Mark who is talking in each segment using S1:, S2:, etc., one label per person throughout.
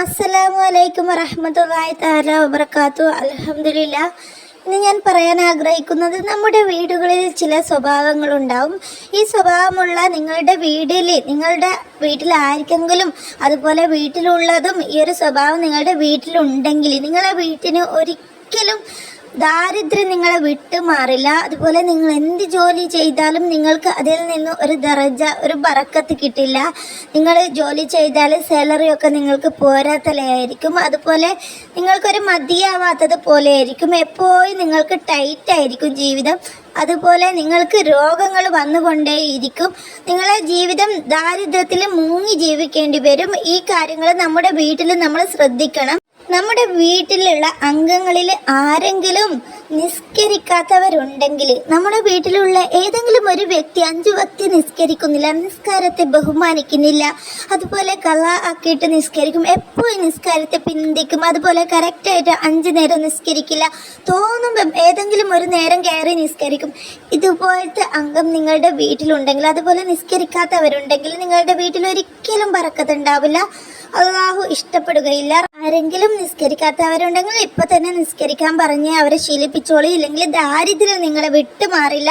S1: അസ്സലാമു അലൈക്കും വറഹമത്തല്ലാഹി താല വബറകാത്തു. അലഹമില്ല ഇന്ന് ഞാൻ പറയാൻ ആഗ്രഹിക്കുന്നത് നമ്മുടെ വീടുകളിൽ ചില സ്വഭാവങ്ങളുണ്ടാവും. ഈ സ്വഭാവമുള്ള നിങ്ങളുടെ വീടിൽ നിങ്ങളുടെ വീട്ടിൽ അതുപോലെ വീട്ടിലുള്ളതും ഈ ഒരു സ്വഭാവം നിങ്ങളുടെ വീട്ടിലുണ്ടെങ്കിൽ നിങ്ങളെ വീട്ടിന് ഒരിക്കലും ദാരിദ്ര്യം നിങ്ങളെ വിട്ടുമാറില്ല. അതുപോലെ നിങ്ങൾ എന്ത് ജോലി ചെയ്താലും നിങ്ങൾക്ക് അതിൽ നിന്ന് ഒരു ദറജ ഒരു ബറക്കത്ത് കിട്ടില്ല. നിങ്ങൾ ജോലി ചെയ്താൽ സാലറിയൊക്കെ നിങ്ങൾക്ക് പോരാത്തലായിരിക്കും. അതുപോലെ നിങ്ങൾക്കൊരു മതിയാവാത്തത് പോലെ ആയിരിക്കും എപ്പോഴും നിങ്ങൾക്ക് ടൈറ്റ് ആയിരിക്കും ജീവിതം. അതുപോലെ നിങ്ങൾക്ക് രോഗങ്ങൾ വന്നുകൊണ്ടേയിരിക്കും. നിങ്ങളെ ജീവിതം ദാരിദ്ര്യത്തിൽ മുങ്ങി ജീവിക്കേണ്ടി വരും. ഈ കാര്യങ്ങൾ നമ്മുടെ വീട്ടിൽ നമ്മൾ ശ്രദ്ധിക്കണം. നമ്മുടെ വീട്ടിലുള്ള അംഗങ്ങളിൽ ആരെങ്കിലും നിസ്കരിക്കാത്തവരുണ്ടെങ്കിൽ നമ്മുടെ വീട്ടിലുള്ള ഏതെങ്കിലും ഒരു വ്യക്തി അഞ്ചു വക്തി നിസ്കരിക്കുന്നില്ല നിസ്കാരത്തെ ബഹുമാനിക്കുന്നില്ല അതുപോലെ കല ആക്കിയിട്ട് നിസ്കരിക്കും എപ്പോഴും നിസ്കാരത്തെ പിന്തിക്കും അതുപോലെ കറക്റ്റായിട്ട് അഞ്ച് നേരം നിസ്കരിക്കില്ല തോന്നുമ്പം ഏതെങ്കിലും ഒരു നേരം കയറി നിസ്കരിക്കും. ഇതുപോലത്തെ അംഗം നിങ്ങളുടെ വീട്ടിലുണ്ടെങ്കിൽ അതുപോലെ നിസ്കരിക്കാത്തവരുണ്ടെങ്കിൽ നിങ്ങളുടെ വീട്ടിൽ ഒരിക്കലും പറക്കത്തുണ്ടാവില്ല അള്ളാഹു ഇഷ്ടപ്പെടുകയില്ല. ആരെങ്കിലും നിസ്കരിക്കാത്തവരുണ്ടെങ്കിൽ ഇപ്പൊ തന്നെ നിസ്കരിക്കാൻ പറഞ്ഞ് അവരെ ശീലിപ്പിച്ചോളി. ഇല്ലെങ്കിൽ ദാരിദ്ര്യം നിങ്ങളെ വിട്ടുമാറില്ല.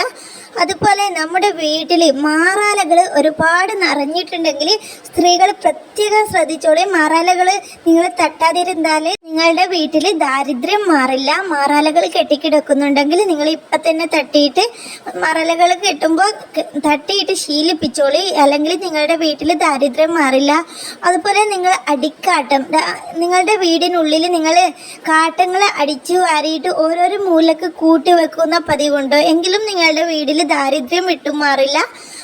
S1: അതുപോലെ നമ്മുടെ വീട്ടിൽ മാറാലകൾ ഒരുപാട് നിറഞ്ഞിട്ടുണ്ടെങ്കിൽ സ്ത്രീകൾ പ്രത്യേകം ശ്രദ്ധിച്ചോളെ. മാറാലകൾ നിങ്ങൾ തട്ടാതിരുന്നാൽ നിങ്ങളുടെ വീട്ടിൽ ദാരിദ്ര്യം മാറില്ല. മാറാലകൾ കെട്ടിക്കിടക്കുന്നുണ്ടെങ്കിൽ നിങ്ങൾ ഇപ്പം തന്നെ തട്ടിയിട്ട് മറലകൾ കെട്ടുമ്പോൾ തട്ടിയിട്ട് ശീലിപ്പിച്ചോളി. അല്ലെങ്കിൽ നിങ്ങളുടെ വീട്ടിൽ ദാരിദ്ര്യം മാറില്ല. അതുപോലെ നിങ്ങൾ അടിക്കാട്ടം. നിങ്ങളുടെ വീടിനുള്ളിൽ നിങ്ങൾ കാട്ടങ്ങളെ അടിച്ചു വാരിയിട്ട് ഓരോരോ മൂലക്ക് കൂട്ടി വെക്കുന്ന പതിവുണ്ടോ? എങ്കിലും നിങ്ങളുടെ വീട്ടിൽ ദാരിദ്ര്യം വിട്ടുമാറില്ല.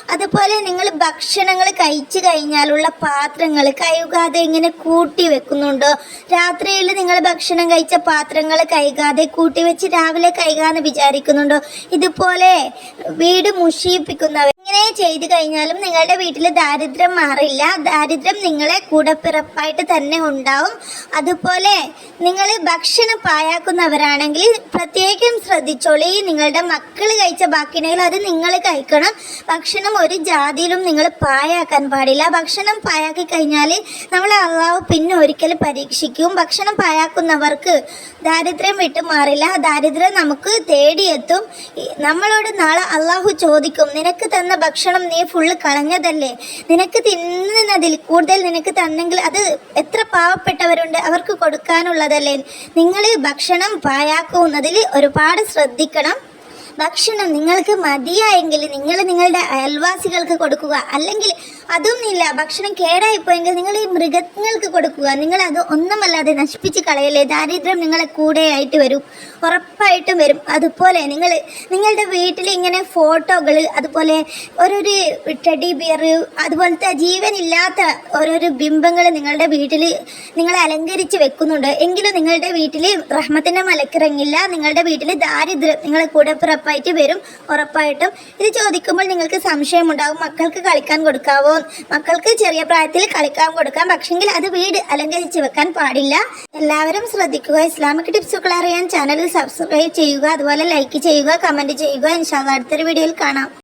S1: അതുപോലെ നിങ്ങൾ ഭക്ഷണങ്ങൾ കഴിച്ചു കഴിഞ്ഞാലുള്ള പാത്രങ്ങൾ കഴുകാതെ ഇങ്ങനെ കൂട്ടി വെക്കുന്നുണ്ടോ? രാത്രിയിൽ നിങ്ങൾ ഭക്ഷണം കഴിച്ച പാത്രങ്ങൾ കഴുകാതെ കൂട്ടി വെച്ച് രാവിലെ കഴുകാന്ന് വിചാരിക്കുന്നുണ്ടോ? ഇതുപോലെ വീട് മുഷിയിപ്പിക്കുന്നവർ ഇങ്ങനെ ചെയ്തു കഴിഞ്ഞാലും നിങ്ങളുടെ വീട്ടിൽ ദാരിദ്ര്യം മാറില്ല. ദാരിദ്ര്യം നിങ്ങളെ കൂടപ്പിറപ്പായിട്ട് തന്നെ ഉണ്ടാവും. അതുപോലെ നിങ്ങൾ ഭക്ഷണം പായാക്കുന്നവരാണെങ്കിൽ പ്രത്യേകം ശ്രദ്ധിച്ചോളി. നിങ്ങളുടെ മക്കൾ കഴിച്ച ബാക്കിയുണ്ടെങ്കിൽ അത് നിങ്ങൾ കഴിക്കണം. ഭക്ഷണം ഒരു ജാതിയിലും നിങ്ങൾ പായാക്കാൻ പാടില്ല. ഭക്ഷണം പായാക്കി കഴിഞ്ഞാൽ നമ്മൾ അള്ളാഹു പിന്നെ ഒരിക്കൽ പരീക്ഷിക്കും. ഭക്ഷണം പായാക്കുന്നവർക്ക് ദാരിദ്ര്യം വിട്ടു മാറില്ല. ദാരിദ്ര്യം നമുക്ക് തേടിയെത്തും. നമ്മളോട് നാളെ അള്ളാഹു ചോദിക്കും നിനക്ക് തന്ന ഭക്ഷണം നീ ഫുള്ള് കളഞ്ഞതല്ലേ? നിനക്ക് തിന്നുന്നതിൽ കൂടുതൽ നിനക്ക് തന്നെങ്കിൽ അത് എത്ര പാവപ്പെട്ടവരുണ്ട്? അവർക്ക് കൊടുക്കാനുള്ളതല്ലേ? നിങ്ങൾ ഭക്ഷണം പായാക്കുന്നതിൽ ഒരുപാട് ശ്രദ്ധിക്കണം. ഭക്ഷണം നിങ്ങൾക്ക് മതിയായെങ്കിൽ നിങ്ങൾ നിങ്ങളുടെ അയൽവാസികൾക്ക് കൊടുക്കുക. അല്ലെങ്കിൽ അതൊന്നുമില്ല ഭക്ഷണം കേടായിപ്പോയെങ്കിൽ നിങ്ങൾ ഈ മൃഗങ്ങൾക്ക് കൊടുക്കുക. നിങ്ങൾ അത് ഒന്നുമല്ലാതെ നശിപ്പിച്ച് കളയല്ലേ? ദാരിദ്ര്യം നിങ്ങളെ കൂടെയായിട്ട് വരും ഉറപ്പായിട്ടും വരും. അതുപോലെ നിങ്ങൾ നിങ്ങളുടെ വീട്ടിൽ ഇങ്ങനെ ഫോട്ടോകൾ അതുപോലെ ഓരോരു ടെഡി ബിയർ അതുപോലത്തെ ജീവനില്ലാത്ത ഓരോരോ ബിംബങ്ങൾ നിങ്ങളുടെ വീട്ടിൽ നിങ്ങൾ അലങ്കരിച്ച് വെക്കുന്നുണ്ട്. എങ്കിലും നിങ്ങളുടെ വീട്ടിൽ റഹ്മത്തിന്റെ മലക്കിറങ്ങില്ല. നിങ്ങളുടെ വീട്ടിൽ ദാരിദ്ര്യം നിങ്ങളെ കൂടെ പിറപ്പായിട്ട് വരും ഉറപ്പായിട്ടും. ഇത് ചോദിക്കുമ്പോൾ നിങ്ങൾക്ക് സംശയമുണ്ടാകും മക്കൾക്ക് കളിക്കാൻ കൊടുക്കാവോ? മക്കൾക്ക് ചെറിയ പ്രായത്തിൽ കളിക്കാൻ കൊടുക്കാം പക്ഷെങ്കിൽ അത് വീട് അലങ്കരിച്ച് വെക്കാൻ പാടില്ല. എല്ലാവരും ശ്രദ്ധിക്കുക ഇസ്ലാമിക് ടിപ്സുകൾ അറിയാൻ ചാനൽ സബ്സ്ക്രൈബ് ചെയ്യുക അതുപോലെ ലൈക്ക് ചെയ്യുക കമന്റ് ചെയ്യുക. ഇൻഷാല്ല അടുത്തൊരു വീഡിയോയിൽ കാണാം.